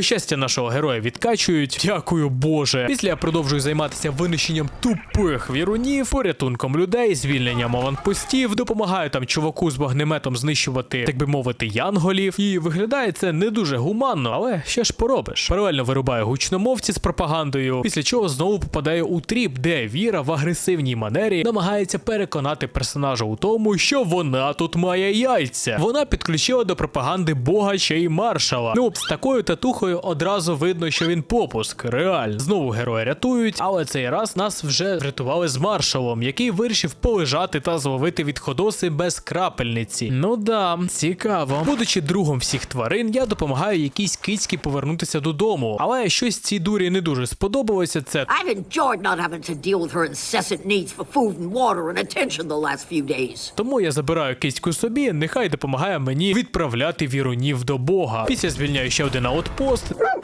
Щастя, нашого героя відкачують. Дякую Боже. Після я продовжую займатися винищенням тупих вірунів, порятунком людей, звільненням аванпостів, допомагаю там чуваку з вогнеметом знищувати, так би мовити, янголів. І виглядає це не дуже гуманно, але що ж поробиш. Паралельно вирубаю гучномовці з пропагандою, після чого знову попадаю у тріп, де Віра в агресивній манері намагається переконати персонажа у тому, що вона тут має яйця. Вона підключила до пропаганди Бога ще й маршала. Ну, з такою татухою одразу видно, що він попуск. Реально. Знову героя рятують, але цей раз нас вже врятували з маршалом, який вирішив полежати та зловити відходоси без крапельниці. Ну да, цікаво. Будучи другом всіх тварин, я допомагаю якійсь кицьки повернутися додому. Але щось цій дурі не дуже сподобалося. Це. Тому я забираю кицьку собі, нехай допомагає мені відправляти вірунів до Бога. Після звільняю ще один аутпост. mostrando.